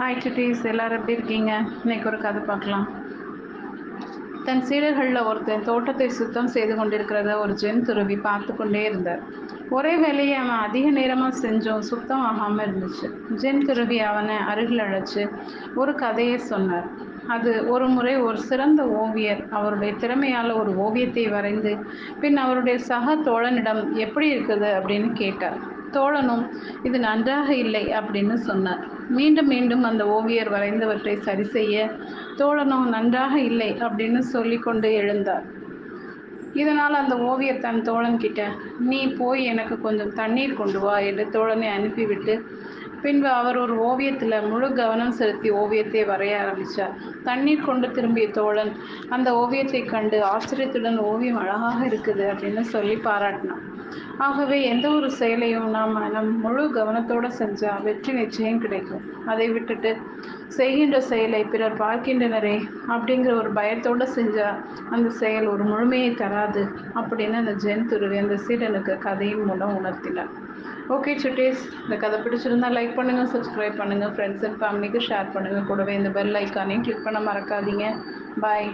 Hi சுட்டீஸ் எல்லாரும் எப்படி இருக்கீங்க? இன்னைக்கு ஒரு கதை பார்க்கலாம். தன் சீடர்களில் ஒருத்தன் தோட்டத்தை சுத்தம் செய்து கொண்டிருக்கிறத ஒரு ஜென் துருவி பார்த்து கொண்டே இருந்தார். ஒரே வேலையை அவன் அதிக நேரமாக செஞ்சும் சுத்தம் ஆகாமல் இருந்துச்சு. ஜென் துருவி அவனை அருகில் அழைச்சி ஒரு கதையை சொன்னார். அது ஒரு முறை ஒரு சிறந்த ஓவியர் அவருடைய திறமையால் ஒரு ஓவியத்தை வரைந்து பின் அவருடைய சக தோழனிடம் எப்படி இருக்குது அப்படின்னு கேட்டார். தோழனும் இது நன்றாக இல்லை அப்படின்னு சொன்னார். மீண்டும் மீண்டும் அந்த ஓவியர் வரைந்தவற்றை சரி செய்ய தோழனும் நன்றாக இல்லை அப்படின்னு சொல்லிக்கொண்டு எழுந்தார். இதனால் அந்த ஓவியர் தன் தோழன் கிட்ட நீ போய் எனக்கு கொஞ்சம் தண்ணீர் கொண்டு வா என்று தோழனை அனுப்பிவிட்டு பின்பு அவர் ஒரு ஓவியத்தில் முழு கவனம் செலுத்தி ஓவியத்தை வரைய ஆரம்பித்தார் தண்ணீர் கொண்டு திரும்பிய தோழன் அந்த ஓவியத்தை கண்டு ஆச்சரியத்துடன் ஓவியம் அழகாக இருக்குது அப்படின்னு சொல்லி பாராட்டினான். ஆகவே எந்த ஒரு செயலையும் நாம் நம் முழு கவனத்தோடு செஞ்சால் வெற்றி நிச்சயம் கிடைக்கும். அதை விட்டுட்டு செய்கின்ற செயலை பிறர் பார்க்கின்றனரே அப்படிங்கிற ஒரு பயத்தோடு செஞ்சால் அந்த செயல் ஒரு முழுமையை தராது அப்படின்னு அந்த ஜென் துருவி அந்த சீடனுக்கு கதையின் மூலம் உணர்த்தினார். ஓகே சுட்டீஸ் இந்த கதை பிடிச்சிருந்தா லைக் பண்ணுங்கள் சப்ஸ்கிரைப் பண்ணுங்கள் ஃப்ரெண்ட்ஸ் அண்ட் ஃபேமிலிக்கு ஷேர் பண்ணுங்கள் கூடவே இந்த பெல் ஐக்கானையும் கிளிக் பண்ண மறக்காதீங்க. பாய்